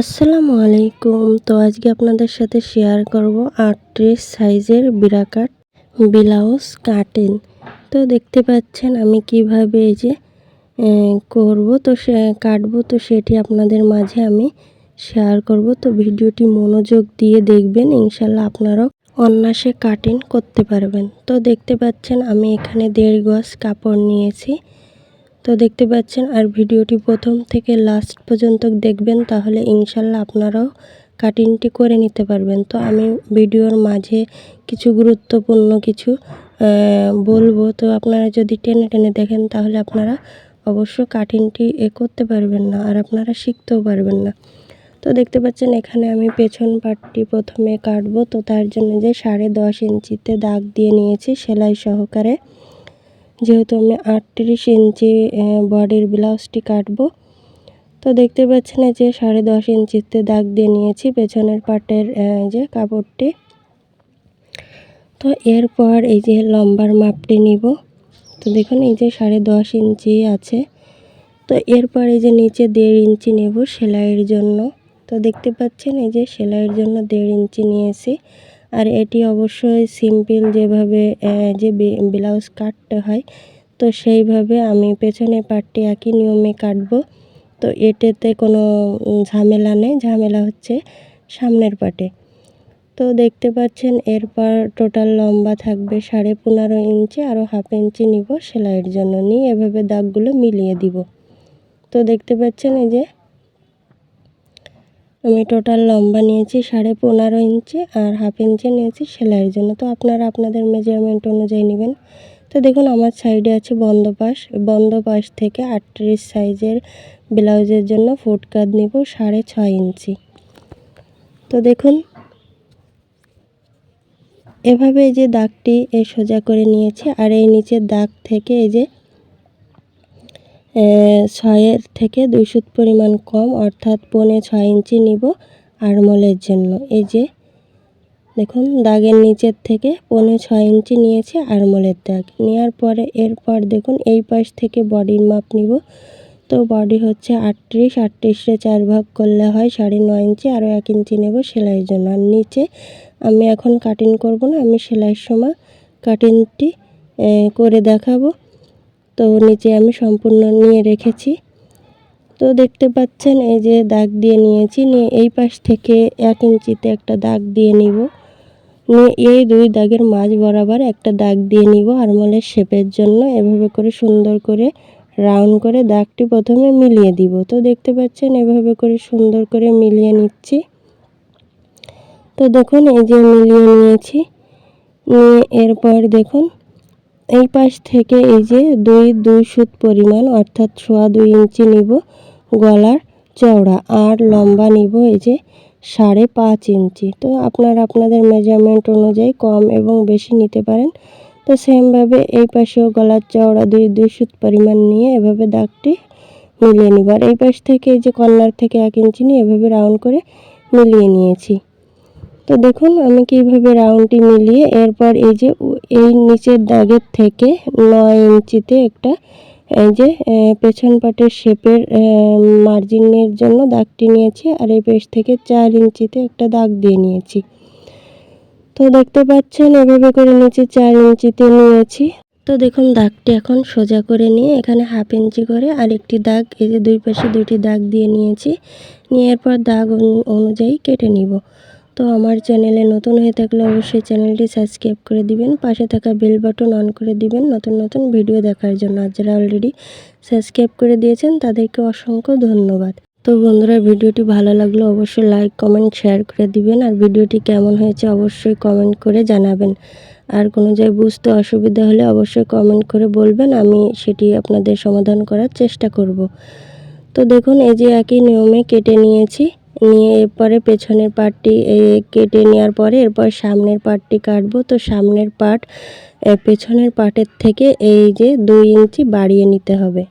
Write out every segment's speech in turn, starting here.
আসসালামু আলাইকুম। তো আজকে আপনাদের সাথে শেয়ার করব আটত্রিশ সাইজের বিরাকাট ব্লাউজ কাটিং তো দেখতে পাচ্ছেন আমি কীভাবে এই যে করব। তো সে, কাটবো তো সেটি আপনাদের মাঝে আমি শেয়ার করব। তো ভিডিওটি মনোযোগ দিয়ে দেখবেন ইনশাল্লাহ আপনারাও অন্যাসে কাটিং করতে পারবেন। তো দেখতে পাচ্ছেন আমি এখানে দেড় গজ কাপড় নিয়েছি। তো দেখতে পাচ্ছেন, আর ভিডিওটি প্রথম থেকে লাস্ট পর্যন্ত দেখবেন, তাহলে ইনশাল্লাহ আপনারাও কাটিংটি করে নিতে পারবেন। তো আমি ভিডিওর মাঝে কিছু গুরুত্বপূর্ণ কিছু বলব। তো আপনারা যদি টেনে টেনে দেখেন, তাহলে আপনারা অবশ্য কাটিংটি এ করতে পারবেন না, আর আপনারা শিখতেও পারবেন না। তো দেখতে পাচ্ছেন, এখানে আমি পেছন পাটটি প্রথমে কাটবো। তো তার জন্য যে সাড়ে দশ ইঞ্চিতে দাগ দিয়ে নিয়েছি, সেলাই সহকারে। যেহেতু আমি আটত্রিশ ইঞ্চি বডির ব্লাউজটি কাটবো। তো দেখতে পাচ্ছেন এই যে সাড়ে দশ ইঞ্চিতে দাগ দিয়ে নিয়েছি পেছনের পাটের যে কাপড়টি। তো এরপর এই যে লম্বার মাপটি নিব। তো দেখুন এই যে সাড়ে দশ ইঞ্চি আছে। তো এরপর এই যে নিচে দেড় ইঞ্চি নেব সেলাইয়ের জন্য। তো দেখতে পাচ্ছেন এই যে সেলাইয়ের জন্য দেড় ইঞ্চি নিয়েছি। আর এটি অবশ্যই সিম্পল যেভাবে যে ব্লাউজ কাটতে হয়, তো সেইভাবে আমি পেছনে পাটটি একই নিয়মে কাটবো। তো এটাতে কোনো ঝামেলা নেই, ঝামেলা হচ্ছে সামনের পাটে। তো দেখতে পাচ্ছেন এরপর টোটাল লম্বা থাকবে সাড়ে পনেরো ইঞ্চি, আরও হাফ ইঞ্চি নিব সেলাইয়ের জন্য। নিয়ে এভাবে দাগগুলো মিলিয়ে দিব। তো দেখতে পাচ্ছেন এই যে আমি টোটাল লম্বা নিয়েছি সাড়ে পনেরো ইঞ্চি আর হাফ ইঞ্চি নিয়েছি সেলাইয়ের জন্য। তো আপনারা আপনাদের মেজারমেন্ট অনুযায়ী নেবেন। তো দেখুন, আমার সাইডে আছে বন্ধ পাশ। বন্ধ পাশ থেকে আটত্রিশ সাইজের ব্লাউজের জন্য ফুট কাট নেব সাড়ে ছয় ইঞ্চি। তো দেখুন, এভাবে এই যে দাগটি এই সোজা করে নিয়েছি আর এই নিচের দাগ থেকে এই যে ছয়ের থেকে দুই সুত পরিমাণ কম, অর্থাৎ পনে ছয় ইঞ্চি নিব আড়মোলের জন্য। এই যে, দেখুন, দাগের নিচের থেকে পনে ছয় ইঞ্চি নিয়েছি আড়মোলের দাগ। নেওয়ার পরে, এরপর দেখুন, এই পাশ থেকে বডির মাপ নিব। তো বডি হচ্ছে আটত্রিশ, আটত্রিশে চার ভাগ করলে হয় সাড়ে নয় ইঞ্চি, আরও এক ইঞ্চি নেব সেলাইয়ের জন্য। আর নিচে আমি এখন কাটিং করব না, আমি সেলাইয়ের সময় কাটিংটি করে দেখাবো। তো নিচে আমি সম্পূর্ণ নিয়ে রেখেছি। তো দেখতে পাচ্ছেন এই যে দাগ দিয়ে নিয়েছি, নিয়ে এই পাশ থেকে এক ইঞ্চিতে একটা দাগ দিয়ে নিব। নিয়ে এই দুই দাগের মাঝ বরাবর একটা দাগ দিয়ে নিব আরমলের শেপের জন্য। এভাবে করে সুন্দর করে রাউন্ড করে দাগটি প্রথমে মিলিয়ে দিব। তো দেখতে পাচ্ছেন এভাবে করে সুন্দর করে মিলিয়ে নিচ্ছি। তো দেখুন এই যে মিলিয়ে নিয়েছি। নিয়ে এরপর দেখুন এই পাশ থেকে এই যে দুই দুই সুত পরিমাণ, অর্থাৎ সোয়া দুই ইঞ্চি নিব গলার চওড়া, আর লম্বা নিব এই যে সাড়ে পাঁচ ইঞ্চি। তো আপনারা আপনাদের মেজারমেন্ট অনুযায়ী কম এবং বেশি নিতে পারেন। তো সেমভাবে এই পাশেও গলার চওড়া দুই দুই সুত পরিমাণ নিয়ে এভাবে দাগটি মিলিয়ে নিব। আর এই পাশ থেকে এই যে কর্নার থেকে এক ইঞ্চি নিয়ে এভাবে রাউন্ড করে মিলিয়ে নিয়েছি। তো দেখুন, আমি কীভাবে রাউন্ডটি মিলিয়ে এরপর এই যে এই নিচের দাগের থেকে নয় ইঞ্চিতে একটা, এই যে পেছন পাটের শেপের মার্জিনের জন্য দাগটি নিয়েছি আর এই পেশ থেকে চার ইঞ্চিতে একটা দাগ দিয়ে নিয়েছি। তো দেখতে পাচ্ছেন, এভাবে করে নিচে চার ইঞ্চিতে নিয়েছি। তো দেখুন, দাগটি এখন সোজা করে নিয়ে এখানে হাফ ইঞ্চি করে আরেকটি দাগ, এই যে দুই পাশে দুইটি দাগ দিয়ে নিয়েছি। নিয়ে এরপর দাগ অনুযায়ী কেটে নিব। তো আমার চ্যানেলে নতুন হয়ে থাকলে অবশ্যই চ্যানেলটি সাবস্ক্রাইব করে দিবেন, পাশে থাকা বেল বাটন অন করে দিবেন নতুন নতুন ভিডিও দেখার জন্য। আর যারা অলরেডি সাবস্ক্রাইব করে দিয়েছেন, তাদেরকে অসংখ্য ধন্যবাদ। তো বন্ধুরা, ভিডিওটি ভালো লাগলে অবশ্যই লাইক কমেন্ট শেয়ার করে দিবেন। আর ভিডিওটি কেমন হয়েছে অবশ্যই কমেন্ট করে জানাবেন। আর কোনো জায়গায় বুঝতে অসুবিধা হলে অবশ্যই কমেন্ট করে বলবেন, আমি সেটি আপনাদের সমাধান করার চেষ্টা করব। তো দেখুন, এই যে একই নিয়মে কেটে নিয়েছি। নিয়ে এরপরে পেছনের পাটটি কেটে নেওয়ার পরে এরপর সামনের পাটটি কাটবো। তো সামনের পাট পেছনের পাটের থেকে এই যে দুই ইঞ্চি বাড়িয়ে নিতে হবে।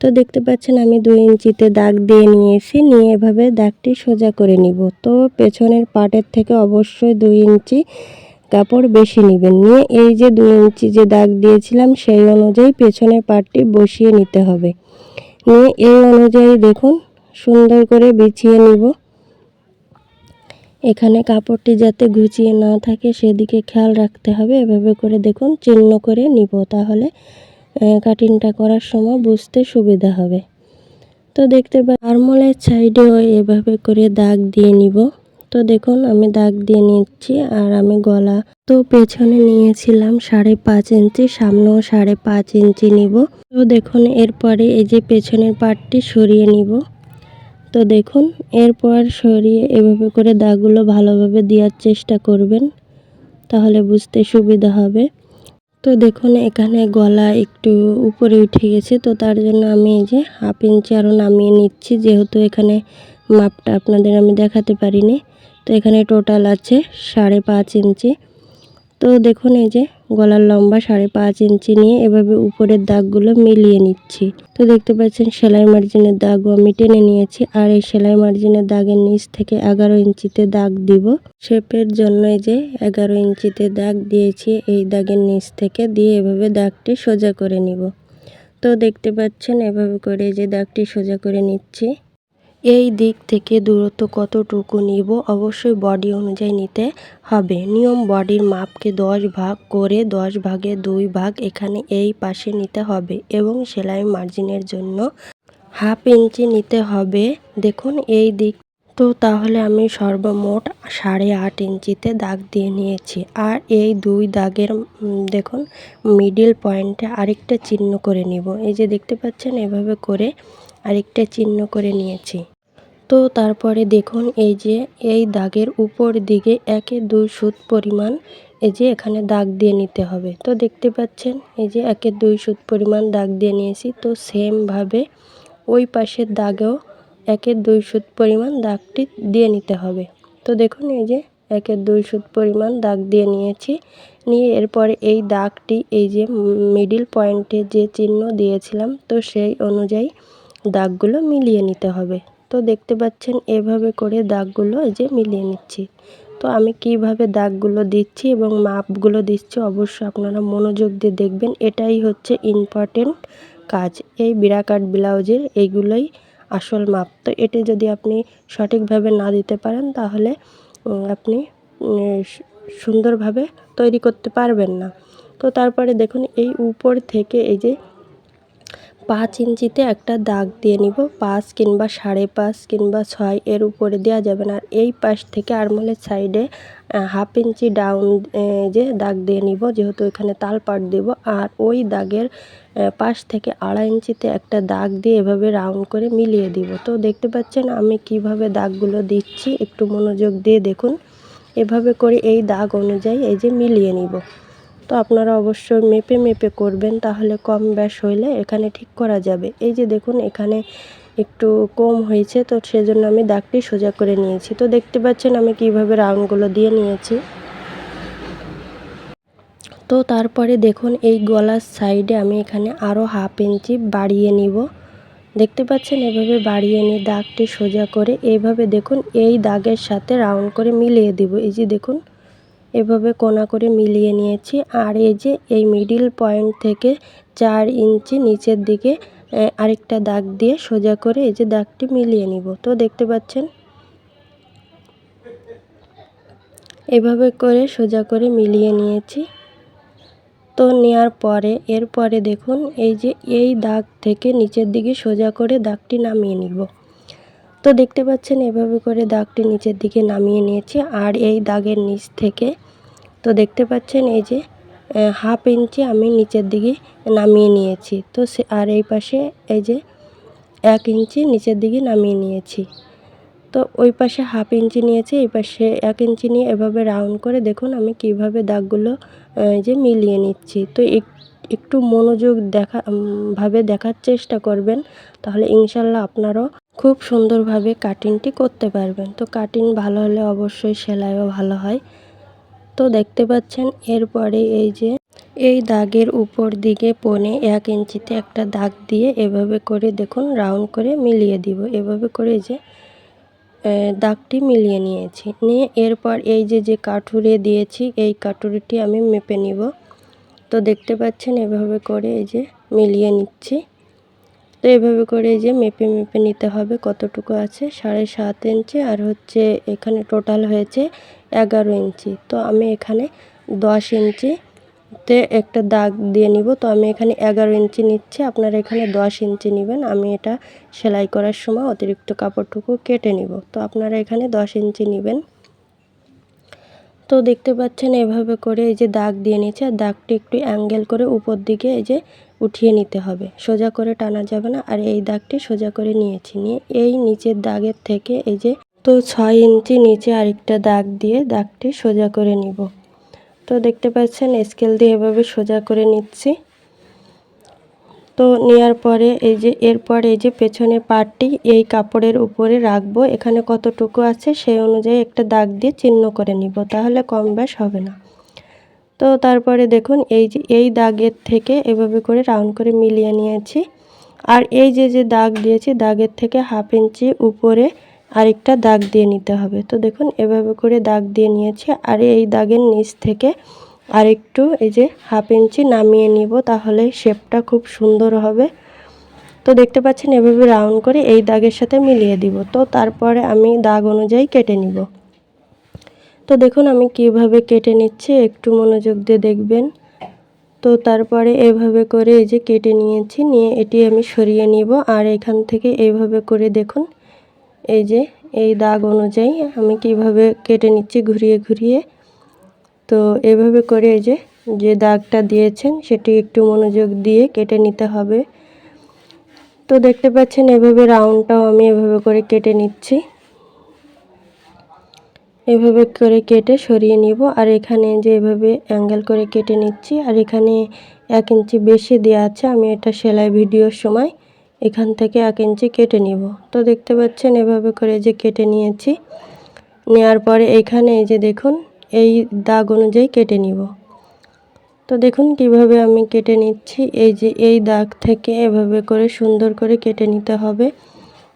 তো দেখতে পাচ্ছেন আমি দুই ইঞ্চিতে দাগ দিয়ে নিয়েছি, নিয়ে এভাবে দাগটি সোজা করে নিব। তো পেছনের পার্টের থেকে অবশ্যই দুই ইঞ্চি কাপড় বেশি নেবেন। নিয়ে এই যে দুই ইঞ্চি যে দাগ দিয়েছিলাম, সেই অনুযায়ী পেছনের পাটটি বসিয়ে নিতে হবে। নিয়ে এই অনুযায়ী দেখুন সুন্দর করে বিছিয়ে নিব। এখানে কাপড়টি যাতে ঘুচিয়ে না থাকে সেদিকে খেয়াল রাখতে হবে। এভাবে করে দেখুন, চিহ্ন করে নিব তাহলে কাটিংটা করার সময় বুঝতে সুবিধা হবে। তো দেখতে পাই আরমোলের সাইডেও এভাবে করে দাগ দিয়ে নিব। তো দেখুন, আমি দাগ দিয়ে নিচ্ছি আর আমি গলা তো পেছনে নিয়েছিলাম সাড়ে পাঁচ ইঞ্চি, সামনেও সাড়ে পাঁচ ইঞ্চি নিব। তো দেখুন, এরপরে এই যে পেছনের পার্টটি সরিয়ে নিব। তো দেখুন, এরপর সরিয়ে এভাবে করে দাগগুলো ভালোভাবে দেওয়ার চেষ্টা করবেন, তাহলে বুঝতে সুবিধা হবে। তো দেখুন, এখানে গলা একটু উপরে উঠে গেছে, তো তার জন্য আমি এই যে হাফ ইঞ্চি আরও নামিয়ে নিচ্ছি, যেহেতু এখানে মাপটা আপনাদের আমি দেখাতে পারিনি। তো এখানে টোটাল আছে সাড়ে পাঁচ ইঞ্চি। তো দেখুন, এই যে গলার লম্বা সাড়ে পাঁচ ইঞ্চি নিয়ে এভাবে উপরের দাগগুলো মিলিয়ে নিচ্ছি। তো দেখতে পাচ্ছেন, সেলাই মার্জিনের দাগও আমি টেনে নিয়েছি। আর এই সেলাই মার্জিনের দাগের নিচ থেকে এগারো ইঞ্চিতে দাগ দিব। শেপের জন্য এই যে এগারো ইঞ্চিতে দাগ দিয়েছি, এই দাগের নিচ থেকে দিয়ে এভাবে দাগটি সোজা করে নিব। তো দেখতে পাচ্ছেন, এভাবে করে যে দাগটি সোজা করে নিচ্ছি। এই দিক থেকে দূরত্ব কতটুকু নিব অবশ্যই বডি অনুযায়ী নিতে হবে। নিয়ম বডির মাপকে দশ ভাগ করে দশ ভাগে দুই ভাগ এখানে এই পাশে নিতে হবে এবং সেলাই মার্জিনের জন্য হাফ ইঞ্চি নিতে হবে। দেখুন এই দিক তো তাহলে আমি সর্বমোট সাড়ে আট ইঞ্চিতে দাগ দিয়ে নিয়েছি। আর এই দুই দাগের দেখুন মিডিল পয়েন্টে আরেকটা চিহ্ন করে নিব। এই যে দেখতে পাচ্ছেন এভাবে করে আরেকটা চিহ্ন করে নিয়েছি। তো তারপরে দেখুন, এই যে, এই দাগের উপর দিকে একে দুই সুত পরিমাণ, এই যে, এখানে দাগ দিয়ে নিতে হবে। তো দেখতে পাচ্ছেন, এই যে, একে দুই সুত পরিমাণ দাগ দিয়ে নিয়েছি। তো সেমভাবে ওই পাশের দাগেও একে দুই সুত পরিমাণ দাগটি দিয়ে নিতে হবে। তো দেখুন, এই যে, একে দুই সুত পরিমাণ দাগ দিয়ে নিয়েছি। নিয়ে এরপরে এই দাগটি, এই যে মিডিল পয়েন্টে যে চিহ্ন দিয়েছিলাম, তো সেই অনুযায়ী দাগগুলো মিলিয়ে নিতে হবে। তো দেখতে পাচ্ছেন, এভাবে করে দাগগুলো এই যে মিলিয়ে নিচ্ছি। তো আমি কীভাবে দাগগুলো দিচ্ছি এবং মাপগুলো দিচ্ছি অবশ্যই আপনারা মনোযোগ দিয়ে দেখবেন। এটাই হচ্ছে ইম্পর্টেন্ট কাজ। এই বিরাকাট ব্লাউজের এইগুলোই আসল মাপ। তো এটি যদি আপনি সঠিকভাবে না দিতে পারেন, তাহলে আপনি সুন্দরভাবে তৈরি করতে পারবেন না। তো তারপরে দেখুন, এই উপর থেকে এই যে পাঁচ ইঞ্চিতে একটা দাগ দিয়ে নিব। পাঁচ কিংবা সাড়ে পাঁচ কিংবা ছয় এর উপরে দেওয়া যাবে না। আর এই পাশ থেকে আরমোলের সাইডে হাফ ইঞ্চি ডাউন যে দাগ দিয়ে নিব, যেহেতু এখানে তাল পাট দেব। আর ওই দাগের পাশ থেকে আড়াই ইঞ্চিতে একটা দাগ দিয়ে এভাবে রাউন্ড করে মিলিয়ে দিব। তো দেখতে পাচ্ছেন, আমি কীভাবে দাগগুলো দিচ্ছি, একটু মনোযোগ দিয়ে দেখুন। এভাবে করে এই দাগ অনুযায়ী এই যে মিলিয়ে নিব। তো আপনারা অবশ্যই মেপে মেপে করবেন, তাহলে কম ব্যাস হইলে এখানে ঠিক করা যাবে। এই যে দেখুন, এখানে একটু কম হয়েছে, তো সেজন্য আমি দাগটি সোজা করে নিয়েছি। তো দেখতে পাচ্ছেন আমি কীভাবে রাউন্ডগুলো দিয়ে নিয়েছি। তো তারপরে দেখুন, এই গলার সাইডে আমি এখানে আরও হাফ ইঞ্চি বাড়িয়ে নিব। দেখতে পাচ্ছেন, এভাবে বাড়িয়ে নিয়ে দাগটি সোজা করে, এইভাবে দেখুন, এই দাগের সাথে রাউন্ড করে মিলিয়ে দিব। এই যে দেখুন এভাবে কোনা করে মিলিয়ে নিয়েছি। আর এই যে এই মিডিল পয়েন্ট থেকে চার ইঞ্চি নিচের দিকে আরেকটা দাগ দিয়ে সোজা করে এই যে দাগটি মিলিয়ে নিব। তো দেখতে পাচ্ছেন? এভাবে করে সোজা করে মিলিয়ে নিয়েছি। তো নেওয়ার পরে এরপরে দেখুন, এই যে এই দাগ থেকে নিচের দিকে সোজা করে দাগটি নামিয়ে নিব। তো দেখতে পাচ্ছেন, এভাবে করে দাগটি নিচের দিকে নামিয়ে নিয়েছি। আর এই দাগের নিচ থেকে তো দেখতে পাচ্ছেন এই যে হাফ ইঞ্চি আমি নিচের দিকে নামিয়ে নিয়েছি। তো সে, আর এই পাশে এই যে এক ইঞ্চি নিচের দিকে নামিয়ে নিয়েছি। তো ওই পাশে হাফ ইঞ্চি নিয়েছি, এই পাশে এক ইঞ্চি নিয়ে এভাবে রাউন্ড করে দেখুন আমি কীভাবে দাগগুলো এই যে মিলিয়ে নিচ্ছি। তো এক একটু মনোযোগ দেখা ভাবে দেখার চেষ্টা করবেন, তাহলে ইনশাল্লাহ আপনারাও খুব সুন্দরভাবে কাটিংটি করতে পারবেন। তো কাটিং ভালো হলে অবশ্যই সেলাইও ভালো হয়। তো দেখতে পাচ্ছেন, এরপরে এই যে এই দাগের উপর দিকে পনে এক ইঞ্চিতে একটা দাগ দিয়ে এভাবে করে দেখুন, রাউন্ড করে মিলিয়ে দিব। এভাবে করে যে দাগটি মিলিয়ে নিয়েছি। নিয়ে এরপর এই যে যে কাঠুরে দিয়েছি, এই কাঠুরিটি আমি মেপে নিব। তো দেখতে পাচ্ছেন, এভাবে করে এই যে মিলিয়ে নিচ্ছি। তো এভাবে করে যে মেপে মেপে নিতে হবে কতটুকু আছে, সাড়ে সাত ইঞ্চি আর হচ্ছে এখানে টোটাল হয়েছে এগারো ইঞ্চি। তো আমি এখানে দশ ইঞ্চি তে একটা দাগ দিয়ে নিব। তো আমি এখানে এগারো ইঞ্চি নিচ্ছি, আপনারা এখানে দশ ইঞ্চি নেবেন। আমি এটা সেলাই করার সময় অতিরিক্ত কাপড়টুকু কেটে নিব। তো আপনারা এখানে দশ ইঞ্চি নেবেন। তো দেখতে পাচ্ছেন এভাবে করে এই যে দাগ দিয়ে নিচ্ছে আর দাগটি একটু অ্যাঙ্গেল করে উপর দিকে এই যে উঠিয়ে নিতে হবে। সোজা করে টানা যাবে না, আর এই দাগটি সোজা করে নিয়েছি। নিয়ে এই নিচের দাগের থেকে এই যে তো ছয় ইঞ্চি নিচে আরেকটা দাগ দিয়ে দাগটি সোজা করে নিব। তো দেখতে পাচ্ছেন স্কেল দিয়ে এভাবে সোজা করে নিচ্ছি। তো নেওয়ার পরে এই যে, এরপর এই যে পেছনের পার্টটি এই কাপড়ের উপরে রাখব। এখানে কতটুকু আছে সেই অনুযায়ী একটা দাগ দিয়ে চিহ্ন করে নিব, তাহলে কম বেশ হবে না। তো তারপরে দেখুন, এই যে, এই দাগের থেকে এভাবে করে রাউন্ড করে মিলিয়ে নিয়েছি। আর এই যে যে দাগ দিয়েছি, দাগের থেকে হাফ ইঞ্চি উপরে আরেকটা দাগ দিয়ে নিতে হবে। তো দেখুন, এভাবে করে দাগ দিয়ে নিয়েছি। আর এই দাগের নিচ থেকে আরেকটু এই যে হাফ ইঞ্চি নামিয়ে নিব, তাহলে শেপটা খুব সুন্দর হবে। তো দেখতে পাচ্ছেন, এভাবে রাউন্ড করে এই দাগের সাথে মিলিয়ে দিব। তো তারপরে আমি দাগ অনুযায়ী কেটে নিব। তো দেখুন, আমি কীভাবে কেটে নিচ্ছি, একটু মনোযোগ দিয়ে দেখবেন। তো তারপরে এভাবে করে এই যে কেটে নিয়েছি, নিয়ে এটি আমি সরিয়ে নিব। আর এখান থেকে এইভাবে করে দেখুন, এই যে এই দাগ অনুযায়ী আমি কীভাবে কেটে নিচ্ছি, ঘুরিয়ে ঘুরিয়ে। তো এভাবে করে যে যে দাগটা দিয়েছেন, সেটি একটু মনোযোগ দিয়ে কেটে নিতে হবে। তো দেখতে পাচ্ছেন এভাবে রাউন্ডটাও আমি এভাবে করে কেটে নিচ্ছি। এভাবে করে কেটে সরিয়ে নিব, আর এখানে যে এভাবে অ্যাঙ্গেল করে কেটে নিচ্ছি, আর এখানে এক ইঞ্চি বেশি দেওয়া আছে, আমি এটা সেলাই ভিডিওর সময় এখান থেকে এক ইঞ্চি কেটে নিব। তো দেখতে পাচ্ছেন এভাবে করে যে কেটে নিয়েছি নেওয়ার পরে এখানে এই যে দেখুন এই দাগ অনুযায়ী কেটে নিব। তো দেখুন কীভাবে আমি কেটে নিচ্ছি। এই যে এই দাগ থেকে এভাবে করে সুন্দর করে কেটে নিতে হবে।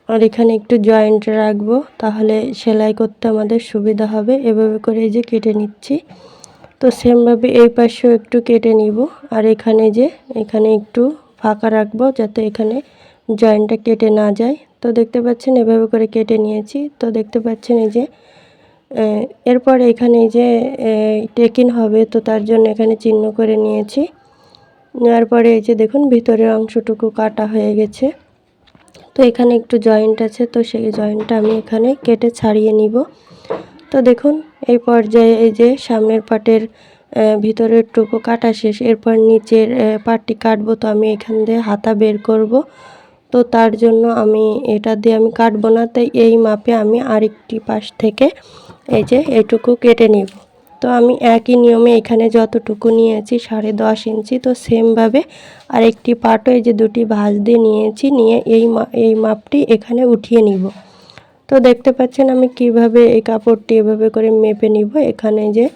আর এখানে একটু জয়েন্ট রাখব, তাহলে সেলাই করতে আমাদের সুবিধা হবে। এভাবে করে এই যে কেটে নিচ্ছি। তো সেমভাবে এই পাশেও একটু কেটে নিব। আর এখানে যে, এখানে একটু ফাঁকা রাখব যাতে এখানে জয়েন্টটা কেটে না যায়। তো দেখতে পাচ্ছেন এভাবে করে কেটে নিয়েছি। তো দেখতে পাচ্ছেন এই যে এরপর এখানে যে টেকিন হবে, তো তার জন্য এখানে চিহ্ন করে নিয়েছি। নেওয়ার পরে এই যে দেখুন, ভিতরের অংশটুকু কাটা হয়ে গেছে। তো এখানে একটু জয়েন্ট আছে, তো সেই জয়েন্টটা আমি এখানে কেটে ছাড়িয়ে নিব। তো দেখুন, এই পর্যায়ে এই যে সামনের পাটের ভিতরের টুকু কাটা শেষ, এরপর নিচের পাটটি কাটবো, তো আমি এখান দিয়ে হাতা বের করব। তো তার জন্য আমি এটা দিয়ে আমি কাটবো না, তাই এই মাপে আমি আরেকটি পাশ থেকে এই যে এটুকু কেটে নিব। তো আমি একই নিয়মে এখানে যতটুকু নিয়েছি সাড়ে দশ ইঞ্চি, তো সেমভাবে আরেকটি পাটও এই যে দুটি ভাঁজ দিয়ে নিয়েছি, নিয়ে এই এই মাপটি এখানে উঠিয়ে নিব। তো দেখতে পাচ্ছেন আমি কীভাবে এই কাপড়টি এভাবে করে মেপে নিব। এখানে যে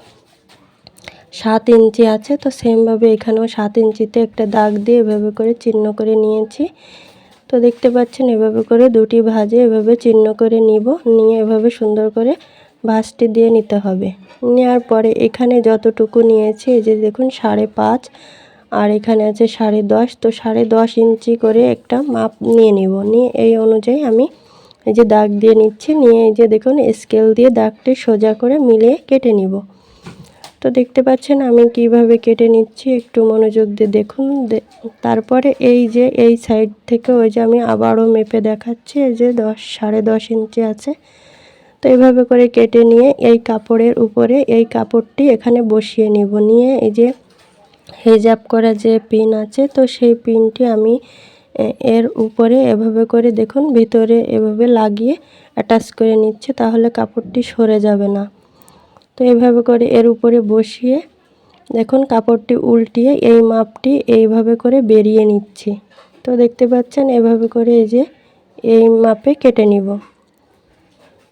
সাত ইঞ্চি আছে, তো সেমভাবে এখানেও সাত ইঞ্চিতে একটা দাগ দিয়ে এভাবে করে চিহ্ন করে নিয়েছি। তো দেখতে পাচ্ছেন এভাবে করে দুটি ভাজে এভাবে চিহ্ন করে নিব, নিয়ে এভাবে সুন্দর করে ভাঁজটি দিয়ে নিতে হবে। নেওয়ার পরে এখানে যতটুকু নিয়েছি, এই যে দেখুন, সাড়ে পাঁচ আর এখানে আছে সাড়ে দশ। তো সাড়ে দশ ইঞ্চি করে একটা মাপ নিয়ে নিব। নিয়ে এই অনুযায়ী আমি এই যে দাগ দিয়ে নিচ্ছি, নিয়ে এই যে দেখুন, স্কেল দিয়ে দাগটি সোজা করে মিলিয়ে কেটে নিব। তো দেখতে পাচ্ছেন, আমি কীভাবে কেটে নিচ্ছি, একটু মনোযোগ দিয়ে দেখুন। তারপরে এই যে এই সাইড থেকে ওই যে আমি আবারও মেপে দেখাচ্ছি, এই যে দশ, সাড়ে দশ ইঞ্চি আছে। তো এইভাবে করে কেটে নিয়ে এই কাপড়ের উপরে এই কাপড়টি এখানে বসিয়ে নিব। নিয়ে এই যে হেজাব করা যে পিন আছে, তো সেই পিনটি আমি এর উপরে এভাবে করে দেখুন, ভিতরে এভাবে লাগিয়ে অ্যাটাচ করে নিচ্ছে, তাহলে কাপড়টি সরে যাবে না। তো এভাবে করে এর উপরে বসিয়ে দেখুন, কাপড়টি উল্টিয়ে এই মাপটি এইভাবে করে বেরিয়ে নিচ্ছি। তো দেখতে পাচ্ছেন, এভাবে করে এই যে এই মাপে কেটে নিব।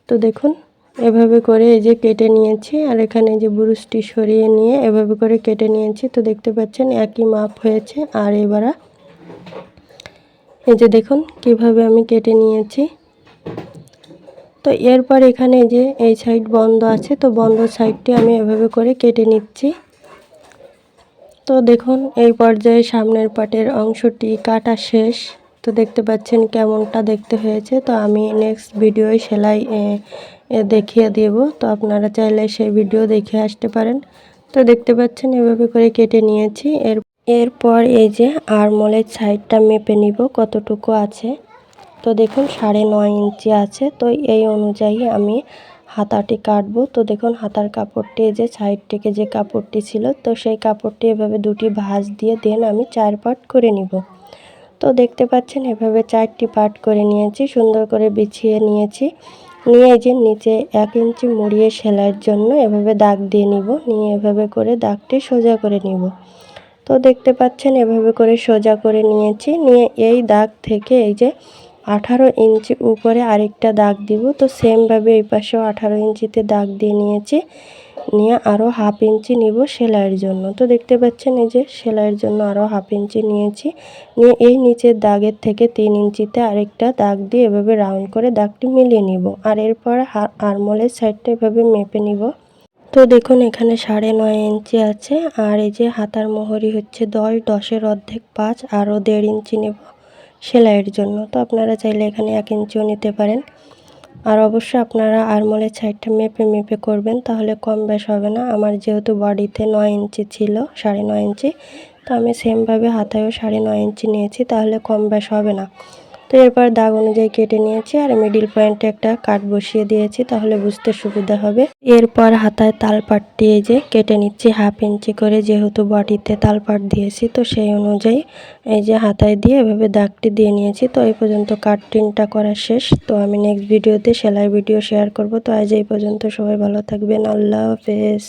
তো দেখুন, এভাবে করে এই যে কেটে নিয়েছি আর এখানে যে ব্রুশটি সরিয়ে নিয়ে এভাবে করে কেটে নিয়েছি। তো দেখতে পাচ্ছেন একই মাপ হয়েছে আর এবার এই যে দেখুন কীভাবে আমি কেটে নিয়েছি। তো এরপর এখানে যে এই সাইড বন্ধ আছে, তো বন্ধ সাইডটি আমি এভাবে করে কেটে নিচ্ছি। তো দেখুন, এই পর্যায়ে সামনের পাটের অংশটি কাটা শেষ। তো দেখতে পাচ্ছেন কেমনটা দেখতে হয়েছে। তো আমি নেক্সট ভিডিওয় সেলাই দেখিয়ে দেব। তো আপনারা চাইলে সেই ভিডিও দেখে আসতে পারেন। তো দেখতে পাচ্ছেন এভাবে করে কেটে নিয়েছি। এর, এরপর এই যে আরমোলের সাইডটা মেপে নিব কতটুকু আছে। তো দেখুন সাড়ে নয় ইঞ্চি আছে। তো এই অনুযায়ী আমি হাতাটি কাটবো। তো দেখুন হাতার কাপড়টি যে সাইড থেকে যে কাপড়টি ছিল, তো সেই কাপড়টি এভাবে দুটি ভাঁজ দিয়ে দেন আমি চার পাট করে নিব। তো দেখতে পাচ্ছেন, এভাবে চারটি পাট করে নিয়েছি, সুন্দর করে বিছিয়ে নিয়েছি। নিয়ে এই যে নিচে এক ইঞ্চি মুড়িয়ে সেলাইয়ের জন্য এভাবে দাগ দিয়ে নিব, নিয়ে এভাবে করে দাগটি সোজা করে নিব। তো দেখতে পাচ্ছেন, এভাবে করে সোজা করে নিয়েছি, নিয়ে এই দাগ থেকে এই যে আঠারো ইঞ্চি উপরে আরেকটা দাগ দিব। তো সেমভাবে এই পাশেও আঠারো ইঞ্চিতে দাগ দিয়ে নিয়েছি। নিয়ে আরও হাফ ইঞ্চি নিব সেলাইয়ের জন্য। তো দেখতে পাচ্ছেন এই যে সেলাইয়ের জন্য আরও হাফ ইঞ্চি নিয়েছি। নিয়ে এই নিচের দাগের থেকে তিন ইঞ্চিতে আরেকটা দাগ দিয়ে এভাবে রাউন্ড করে দাগটি মিলিয়ে নিব। আর এরপর আরমোলের সাইডটা এভাবে মেপে নিব। তো দেখুন এখানে সাড়ে নয় ইঞ্চি আছে। আর এই যে হাতার মোহরি হচ্ছে দশ, দশের অর্ধেক পাঁচ আরও দেড় ইঞ্চি নেব সেলাইয়ের জন্য। তো আপনারা চাইলে এখানে এক ইঞ্চিও নিতে পারেন। আর অবশ্যই আপনারা আরমোলের সাইডটা মেপে মেপে করবেন, তাহলে কম বেশ হবে না। আমার যেহেতু বডিতে নয় ইঞ্চি ছিল, সাড়ে নয় ইঞ্চি, তো আমি সেমভাবে হাতায়ও সাড়ে নয় ইঞ্চি নিয়েছি, তাহলে কম বেশ হবে না। তো এরপর দাগ অনুযায়ী কেটে নিয়েছি আর মিডিল পয়েন্টে একটা কাট বসিয়ে দিয়েছি, তাহলে বুঝতে সুবিধা হবে। এরপর হাতায় তালপাটটি এই যে কেটে নিচ্ছি হাফ ইঞ্চি করে, যেহেতু বডিতে তালপাট দিয়েছি, তো সেই অনুযায়ী এই যে হাতায় দিয়ে এভাবে দাগটি দিয়ে নিয়েছি। তো এই পর্যন্ত কাটিংটা করা শেষ। তো আমি নেক্সট ভিডিওতে সেলাই ভিডিও শেয়ার করব। তো আজ এই পর্যন্ত সবাই ভালো থাকবেন। আল্লাহ হাফেজ।